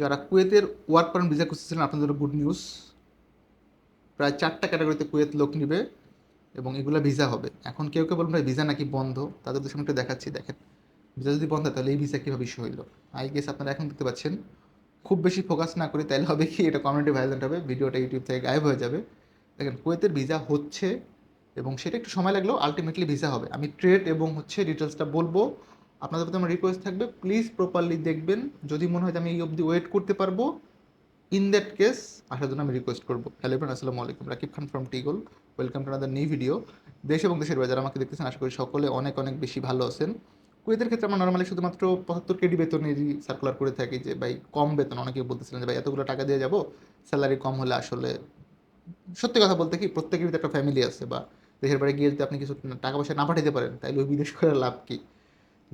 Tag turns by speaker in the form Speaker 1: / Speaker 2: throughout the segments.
Speaker 1: যারা কুয়েতের work permit visa খুঁজতেছিলেন, আপনাদের গুড নিউজ প্রায় চারটা ক্যাটাগরিতে কুয়েত লোক নিবে এবং এগুলো ভিসা হবে। এখন কেউ কেউ বলবেন ভিসা নাকি বন্ধ? তাদের উদ্দেশ্যে আমি দেখাচ্ছি, দেখেন। ভিসা যদি বন্ধ হয়, তাহলে এই ভিসা কীভাবে ইস্যু হইল? আই গেস আপনারা এখন দেখতে পাচ্ছেন, খুব বেশি ফোকাস না করে তাহলে হবে কি, এটা কমিউনিটি ভাইলেন্ট হবে, ভিডিওটা ইউটিউব থেকে গায়েব হয়ে যাবে। দেখেন, কুয়েতের ভিসা হচ্ছে এবং সেটা একটু সময় লাগলেও আলটিমেটলি ভিসা হবে। আমি ট্রেড এবং হচ্ছে ডিটেলসটা বলব। আপনাদের প্রতি আমার রিকোয়েস্ট থাকবে প্লিজ প্রপারলি দেখবেন। যদি মনে হয় যে আমি এই অবধি ওয়েট করতে পারব ইন দ্যাট কেস আসার জন্য আমি রিকোয়েস্ট করব। হ্যালো এভরিওয়ান আসসালামু আলাইকুম। Rakib Khan from টিগল welcome to another new video দেশ এবং দেশের বাজার আমাকে দেখতেছেন, আশা করি সকলে অনেক অনেক বেশি ভালো আছেন। কুয়েতের ক্ষেত্রে আমরা নর্মালি শুধুমাত্র পঁচাত্তর কেডি বেতনেরই সার্কুলার করে থাকি যে, ভাই, কম বেতন। অনেকে বলতেছিলেন যে, ভাই, এতগুলো টাকা দিয়ে যাব স্যালারি কম হলে আসলে সত্যি কথা বলতে কি, প্রত্যেকেরই একটা ফ্যামিলি আছে বা দেশের বাড়ি গিয়ে যদি আপনি কিছু টাকা পয়সা না পাঠাতে পারেন তাহলে ওই বিদেশ করে লাভ কি?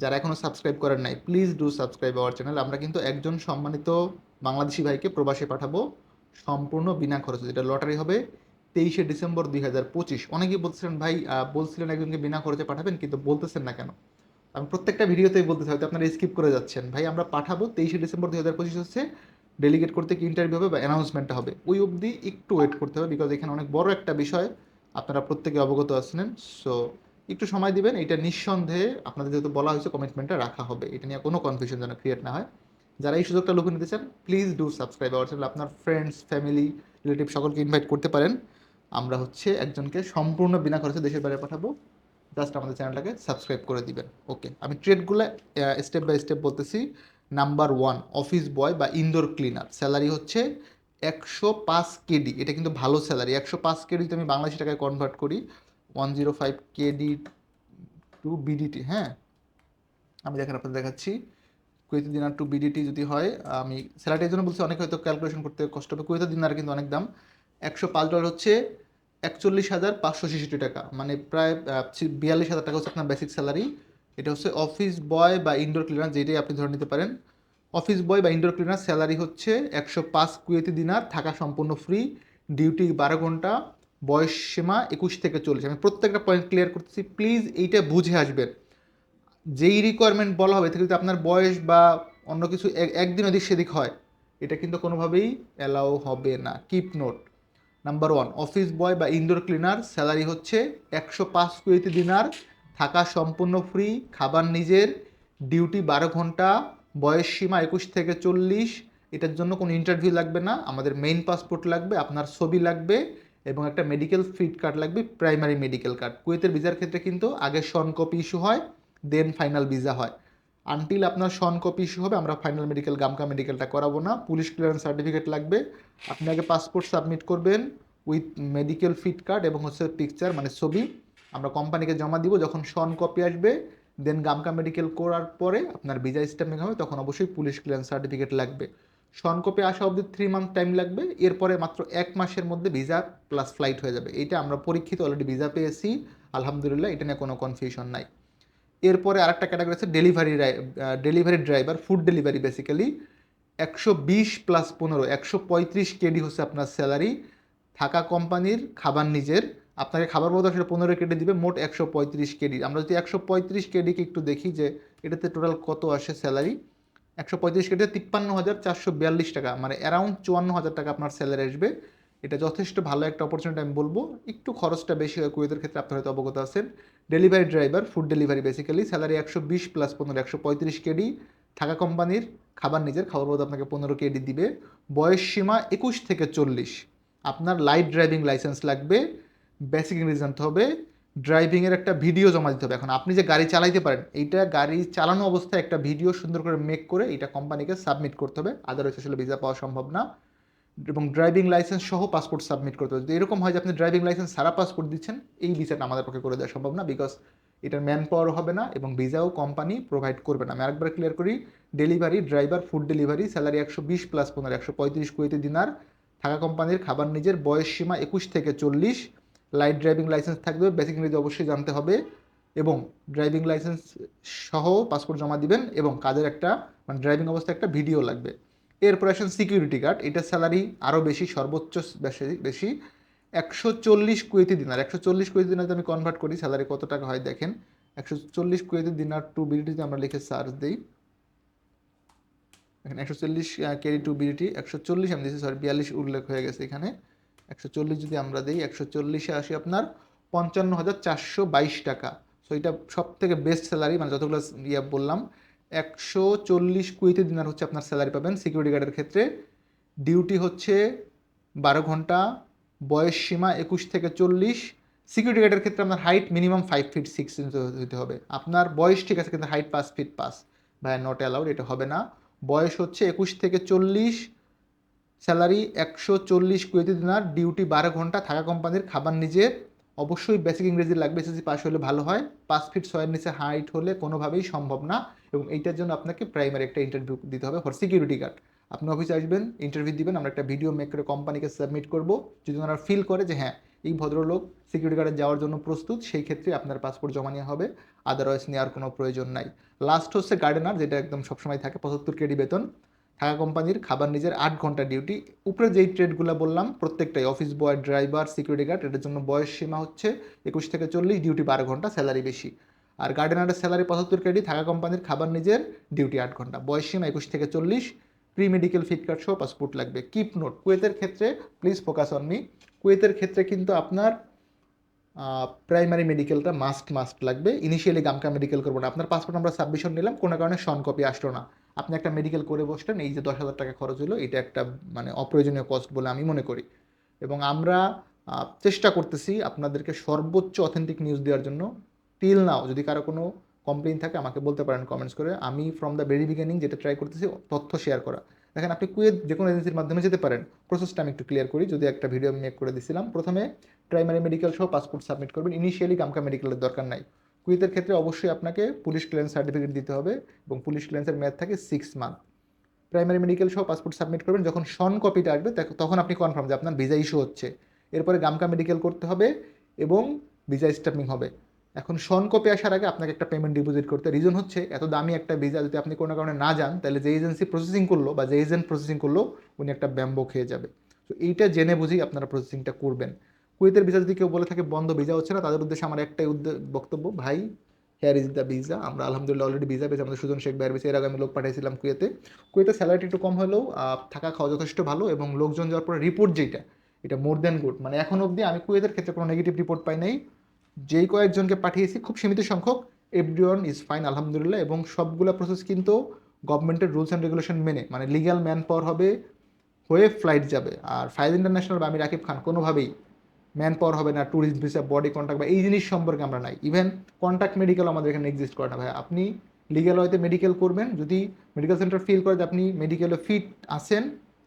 Speaker 1: যারা এখনও সাবস্ক্রাইব করেন নাই please do subscribe our channel আমরা কিন্তু একজন সম্মানিত বাংলাদেশি ভাইকে প্রবাসে পাঠাবো সম্পূর্ণ বিনা খরচে, যেটা লটারি হবে তেইশে ডিসেম্বর দুই হাজার পঁচিশ। অনেকেই বলছিলেন ভাই বলছিলেন একজনকে বিনা খরচে পাঠাবেন, কিন্তু বলতেছেন না কেন? আমি প্রত্যেকটা ভিডিওতেই বলতে হয়তো আপনারা স্কিপ করে যাচ্ছেন। ভাই, আমরা পাঠাবো, তেইশে ডিসেম্বর দুই হাজার পঁচিশ হচ্ছে ডেলিগেট করতে কি ইন্টারভিউ হবে বা অ্যানাউন্সমেন্টটা হবে? ওই অবধি একটু ওয়েট করতে হবে বিকজ এখানে অনেক বড় একটা বিষয়, আপনারা প্রত্যেকে অবগত আছেন। সো একটু সময় দিবেন, এটা নিঃসন্দেহে আপনাদের যেহেতু বলা হয়েছে কমিটমেন্টটা রাখা হবে, এটা নিয়ে কোনো কনফিউশন যেন ক্রিয়েট না হয়। যারা এই সুযোগটা লুকিয়ে নিতে চান please do subscribe our channel আপনার ফ্রেন্ডস ফ্যামিলি রিলেটিভ সকলকে ইনভাইট করতে পারেন। আমরা হচ্ছে একজনকে সম্পূর্ণ বিনা খরচে দেশের বাইরে পাঠাবো। জাস্ট আমাদের চ্যানেলটাকে সাবস্ক্রাইব করে দিবেন। ওকে আমি ট্রেডগুলো স্টেপ বাই স্টেপ বলতেছি। নাম্বার ওয়ান অফিস বয় বা ইনডোর ক্লিনার স্যালারি হচ্ছে একশো পাঁচ কেডি এটা কিন্তু ভালো স্যালারি একশো পাঁচ কেডি আমি বাংলাদেশি টাকায় কনভার্ট করি। One zero five KD to BDT হ্যাঁ? আমি দেখেন আপনাদের দেখাচ্ছি। কুয়েতের দিনার টু বিডিটি যদি হয়, আমি স্যালারির জন্য বলছি, অনেক হয়তো ক্যালকুলেশন করতে কষ্ট হবে কুয়েতের দিনার কিন্তু অনেক দাম। একশো পাঁচ ডলার হচ্ছে একচল্লিশ হাজার পাঁচশো ছেষট্টি টাকা। মানে প্রায় বিয়াল্লিশ হাজার টাকা হচ্ছে আপনার বেসিক স্যালারি এটা হচ্ছে অফিস বয় বা ইনডোর ক্লিনার যেটাই আপনি ধরে নিতে পারেন। অফিস বয় বা ইনডোর ক্লিনার স্যালারি হচ্ছে একশো পাঁচ কুয়েতি দিনার থাকা সম্পূর্ণ ফ্রি ডিউটি বারো ঘণ্টা বয়স সীমা একুশ থেকে চল্লিশ। আমি প্রত্যেকটা পয়েন্ট ক্লিয়ার করতেছি। প্লিজ এইটা বুঝে আসবেন। যেই রিকোয়ারমেন্ট বলা হবে, এতে যদি আপনার বয়স বা অন্য কিছু এক- একদিন ওদিক সেদিক হয়। এটা কিন্তু কোনোভাবেই অ্যালাউ হবে না। Keep note number one office boy বা ইনডোর ক্লিনার স্যালারি হচ্ছে একশো পাঁচ কুয়েতি দিনার থাকা সম্পূর্ণ ফ্রি খাবার নিজের ডিউটি বারো ঘণ্টা, বয়স সীমা একুশ থেকে চল্লিশ। এটার জন্য কোনো ইন্টারভিউ লাগবে না। আমাদের মেইন পাসপোর্ট লাগবে, আপনার ছবি লাগবে। এবং একটা মেডিকেল ফিট কার্ড লাগবে প্রাইমারি মেডিকেল কার্ড কুয়েতের ভিসার ক্ষেত্রে কিন্তু আগে শন কপি ইস্যু হয় দেন ফাইনাল ভিসা হয়। আনটিল আপনার শন কপি ইস্যু হবে, আমরা ফাইনাল মেডিকেল গামকা মেডিকেলটা করাবো না। পুলিশ ক্লিয়ারেন্স সার্টিফিকেট লাগবে। আপনি আগে পাসপোর্ট সাবমিট করবেন উইথ মেডিকেল ফিট কার্ড এবং হচ্ছে পিকচার মানে ছবি। আমরা কোম্পানিকে জমা দিব, যখন শন কপি আসবে দেন গামকা মেডিকেল করার পরে আপনার ভিসা স্ট্যাম্পিং হবে, তখন অবশ্যই পুলিশ ক্লিয়ারেন্স সার্টিফিকেট লাগবে। শন আসা অবধি থ্রি মান্থ টাইম লাগবে, এরপরে মাত্র এক মাসের মধ্যে ভিসা প্লাস ফ্লাইট হয়ে যাবে। এটা আমরা পরীক্ষিত অলরেডি ভিসা পেয়েছি, আলহামদুলিল্লাহ, এটা নিয়ে কোনো কনফিউশন নাই। এরপরে আরেকটা ক্যাটাগরি আছে delivery delivery driver food delivery basically একশো বিশ প্লাস পনেরো, একশো পঁয়ত্রিশ কেডি হচ্ছে আপনার স্যালারি থাকা কোম্পানির খাবার নিজের। আপনাকে খাবার বলতে সেটা পনেরো কেডি দিবে, মোট একশো পঁয়ত্রিশ কেডি আমরা যদি একশো পঁয়ত্রিশ কেডিকে একটু দেখি যে এটাতে টোটাল কত আসে স্যালারি একশো পঁয়ত্রিশ কেডিতে তিপ্পান্ন হাজার চারশো বিয়াল্লিশ টাকা। মানে অ্যারাউন্ড চুয়ান্ন হাজার টাকা আপনার স্যালারি আসবে। এটা যথেষ্ট ভালো একটা অপরচুনিটি আমি বলব। একটু খরচটা বেশি হয় কুয়েতের ক্ষেত্রে, আপনার হয়তো অবগত আছেন। Delivery driver food delivery basically salary একশো বিশ প্লাস পনেরো, একশো পঁয়ত্রিশ কেডি থাকা কোম্পানির খাবার নিজের, খাবার বলতে আপনাকে পনেরো কেডি দিবে। বয়স সীমা একুশ থেকে চল্লিশ। আপনার লাইট ড্রাইভিং লাইসেন্স লাগবে। বেসিক ইংরেজি জানতে হবে। ড্রাইভিংয়ের একটা ভিডিও জমা দিতে হবে। এখন আপনি যে গাড়ি চালাইতে পারেন, এইটা গাড়ি চালানো অবস্থায় একটা ভিডিও সুন্দর করে মেক করে এটা কোম্পানিকে সাবমিট করতে হবে। আদারওয়াইজ আসলে ভিসা পাওয়া সম্ভব না। এবং ড্রাইভিং লাইসেন্স সহ পাসপোর্ট সাবমিট করতে হবে। যদি এরকম হয় যে আপনি ড্রাইভিং লাইসেন্স সারা পাসপোর্ট দিচ্ছেন, এই ভিসাটা আমাদের পক্ষে করে দেওয়া সম্ভব না বিকজ এটার ম্যান পাওয়ার হবে না এবং ভিসাও কোম্পানি প্রোভাইড করবে না। আমি আরেকবার ক্লিয়ার করি delivery driver food delivery salary একশো বিশ প্লাস পনেরো, একশো পঁয়ত্রিশ কুয়েতি দিনার। থাকা কোম্পানির খাবার নিজের বয়স সীমা একুশ থেকে চল্লিশ। লাইট ড্রাইভিং লাইসেন্স থাকবে বেসিক ইংরেজি অবশ্যই জানতে হবে এবং ড্রাইভিং লাইসেন্স সহ পাসপোর্ট জমা দিবেন এবং কাজের একটা মানে ড্রাইভিং অবস্থায় একটা ভিডিও লাগবে। এরপর আসেন সিকিউরিটি গার্ড এটা স্যালারি আরও বেশি, সর্বোচ্চ বেশি বেশি। একশো চল্লিশ কুয়েতি দিনার, একশো চল্লিশ কুয়েতি দিনার আমি কনভার্ট করি স্যালারি কত টাকা হয় দেখেন? একশো চল্লিশ কুয়েতি দিনার টু বিডিটিতে আমরা লিখে সার্চ দিই এখানে একশো চল্লিশ কেডি টু বিডিটি একশো চল্লিশ, আমি দিয়েছি সরি বিয়াল্লিশ উল্লেখ হয়ে গেছে এখানে। একশো চল্লিশ যদি আমরা দিই, একশো চল্লিশে আসি আপনার পঞ্চান্ন হাজার চারশো বাইশ টাকা। সো এটা সব থেকে বেস্ট স্যালারি মানে যতগুলো ইয়ে বললাম, একশো চল্লিশ কুইতে দিনার হচ্ছে আপনার স্যালারি পাবেন। সিকিউরিটি গার্ডের ক্ষেত্রে ডিউটি হচ্ছে বারো ঘণ্টা, বয়স সীমা একুশ থেকে চল্লিশ। সিকিউরিটি গার্ডের ক্ষেত্রে আপনার height minimum five feet six inch হতে হবে। আপনার বয়স ঠিক আছে, কিন্তু হাইট পাঁচ ফিট পাস ভাই নট অ্যালাউড এটা হবে না। বয়স হচ্ছে একুশ থেকে চল্লিশ। স্যালারি একশো চল্লিশ কুয়েতি দিনার, ডিউটি বারো ঘণ্টা, থাকা কোম্পানির খাবার নিজের অবশ্যই বেসিক ইংরেজি লাগবে, এসএসসি পাস হলে ভালো হয়। পাঁচ ফিট ছয়ের নিচে হাইট হলে কোনোভাবেই সম্ভব না এবং এইটার জন্য আপনাকে প্রাইমারি একটা ইন্টারভিউ দিতে হবে ফর সিকিউরিটি গার্ড। আপনি অফিসে আসবেন, ইন্টারভিউ দিবেন, আমরা একটা ভিডিও মেক করে কোম্পানিকে সাবমিট করব। যদি ওনারা ফিল করে যে হ্যাঁ এই ভদ্রলোক সিকিউরিটি গার্ডে যাওয়ার জন্য প্রস্তুত, সেই ক্ষেত্রে আপনার পাসপোর্ট জমা নেওয়া হবে, আদারওয়াইজ নেওয়ার কোনো প্রয়োজন নাই। লাস্ট হচ্ছে গার্ডেনার, যেটা একদম সবসময় থাকে, পঁচাত্তর কেডি বেতন। থাকা কোম্পানির খাবার নিজের আট ঘণ্টা ডিউটি উপরে যেই ট্রেডগুলো বললাম, প্রত্যেকটাই office boy driver security guard এটার জন্য বয়স সীমা হচ্ছে একুশ থেকে চল্লিশ ডিউটি বারো ঘণ্টা স্যালারি বেশি। আর গার্ডেনারের স্যালারি পঁচাত্তর কেডি থাকা কোম্পানির খাবার নিজের ডিউটি আট ঘণ্টা। বয়স সীমা একুশ থেকে চল্লিশ প্রি মেডিকেল ফিট কার্ড সহ পাসপোর্ট লাগবে। কিপ নোট কুয়েতের ক্ষেত্রে প্লিজ ফোকাস অন মি কুয়েতের ক্ষেত্রে কিন্তু আপনার প্রাইমারি মেডিকেলটা মাস্ট মাস্ট লাগবে। ইনিশিয়ালি গামকা মেডিকেল করব না। আপনার পাসপোর্ট আমরা সাবমিশন নিলাম, কোনো কারণে শন কপি আসলো না। আপনি একটা মেডিকেল করে বসলেন, এই যে দশ হাজার টাকা খরচ হলো, এটা একটা মানে অপ্রয়োজনীয় কস্ট বলে আমি মনে করি। এবং আমরা চেষ্টা করতেছি আপনাদেরকে সর্বোচ্চ অথেন্টিক নিউজ দেওয়ার জন্য। টিল নাও যদি কারও কোনো কমপ্লেন থাকে, আমাকে বলতে পারেন কমেন্টস করে। আমি ফ্রম দ্য ভেরি বিগিনিং যেটা ট্রাই করতেছি, তথ্য শেয়ার করা। দেখেন আপনি কুয়েত যে কোনো এজেন্সির মাধ্যমে যেতে পারেন। প্রসেসটা আমি একটু ক্লিয়ার করি, যদি একটা ভিডিও মেক করে দিছিলাম। প্রথমে প্রাইমারি মেডিকেল সহ পাসপোর্ট সাবমিট করবেন। ইনিশিয়ালি গামকা মেডিকেলের দরকার নাই। কুয়েতের ক্ষেত্রে অবশ্যই আপনাকে পুলিশ ক্লিয়ারেন্স সার্টিফিকেট দিতে হবে এবং পুলিশ ক্লিয়ারেন্সের মেয়াদ থাকে সিক্স মান্থ প্রাইমারি মেডিকেল সহ পাসপোর্ট সাবমিট করবেন। যখন শন কপিটা আসবে তখন আপনি কনফার্ম যে আপনার ভিসা ইস্যু হচ্ছে। এরপরে গামকা মেডিকেল করতে হবে এবং ভিসা স্ট্যাম্পিং হবে। এখন শন কপি আসার আগে আপনাকে একটা পেমেন্ট ডিপোজিট করতে রিজন হচ্ছে, এত দামি একটা ভিসা যদি আপনি কোনো কারণে না যান, তাহলে যে এজেন্সি প্রসেসিং করল বা যে এজেন্ট প্রসেসিং করল, উনি একটা ব্যাম্বো খেয়ে যাবে। তো এইটা জেনে বুঝেই আপনারা প্রসেসিংটা করবেন। কুয়েতের ভিসা যদি কেউ বলে থাকে, বন্ধ ভিসা হচ্ছে না, তাদের উদ্দেশ্যে আমার একটাই বক্তব্য, ভাই হেয়ার ইজ দ্য ভিসা আমরা আলহামদুলিল্লাহ অলরেডি ভিসা পেয়েছি, আমাদের সুজন শেখ ভাইয়ের ভিসা এর আগে আমি লোক পাঠিয়েছিলাম কুয়েতে। কুয়েতে স্যালারিটা একটু কম হলেও থাকা খাওয়া যথেষ্ট ভালো এবং লোকজন যাওয়ার পরে রিপোর্ট যেটা এটা মোর দ্যান গুড মানে এখন অবধি আমি কুয়েতের ক্ষেত্রে কোনো নেগেটিভ রিপোর্ট পাই নাই। যেই কয়েকজনকে পাঠিয়েছি, খুব সীমিত সংখ্যক এভরিওয়ান ইজ ফাইন আলহামদুলিল্লাহ, এবং সবগুলো প্রসেস কিন্তু গভর্নমেন্টের রুলস অ্যান্ড রেগুলেশন মেনে মানে লিগ্যাল ম্যান পাওয়ার হবে, হয়ে ফ্লাইট যাবে। আর ফাইজ ইন্টারন্যাশনাল বা আমি রাকিব খান, কোনোভাবেই ম্যান পাওয়ার হবে না ট্যুরিস্ট ভিসা বডি কন্ট্যাক্ট বা এই জিনিস সম্পর্কে আমরা নাই। ইভেন কন্ট্যাক্ট মেডিকেল আমাদের এখানে এক্সিস্ট করে না ভাই আপনি লিগ্যাল হয়তো মেডিকেল করবেন, যদি মেডিকেল সেন্টার ফিল করে যে আপনি মেডিকেলে ফিট আছেন,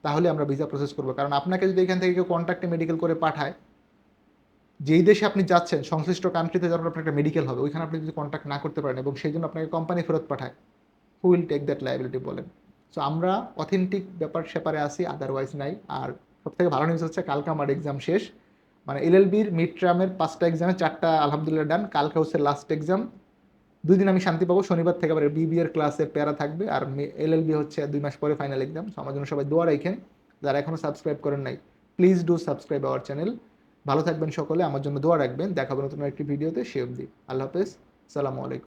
Speaker 1: তাহলে আমরা ভিসা প্রসেস করব। কারণ আপনাকে যদি এখান থেকে কেউ কন্ট্যাক্টে মেডিকেল করে পাঠায় যেই দেশে আপনি যাচ্ছেন, সংশ্লিষ্ট কান্ট্রিতে যখন আপনার একটা মেডিকেল হবে। ওইখানে আপনি যদি কন্ট্যাক্ট না করতে পারেন এবং সেই জন্য আপনাকে কোম্পানি ফেরত পাঠায় who will take that liability বলেন। সো আমরা অথেন্টিক ব্যাপার সেপারে আসি আদারওয়াইজ নাই। আর সব থেকে ভালো নিউজ হচ্ছে, কালকে আমার এক্সাম শেষ। মানে এলএলবির মিড ট্রামের পাঁচটা এক্সামে চারটা আলহামদুলিল্লাহ ডান কালকে হচ্ছে লাস্ট এক্সাম দুই দিন আমি শান্তি পাবো। শনিবার থেকে আবার বিবি এর ক্লাসে প্যারা থাকবে। আর এল এলএলবি হচ্ছে দুই মাস পরে ফাইনাল এক্সাম সো আমার জন্য সবাই দোয়া রাখেন। যারা এখনও সাবস্ক্রাইব করেন নাই please do subscribe our channel ভালো থাকবেন সকলে, আমার জন্য দোয়া রাখবেন। দেখাবো নতুন একটি ভিডিওতে, সে অবধি। আল্লাহ হাফেজ। সালামু আলাইকুম।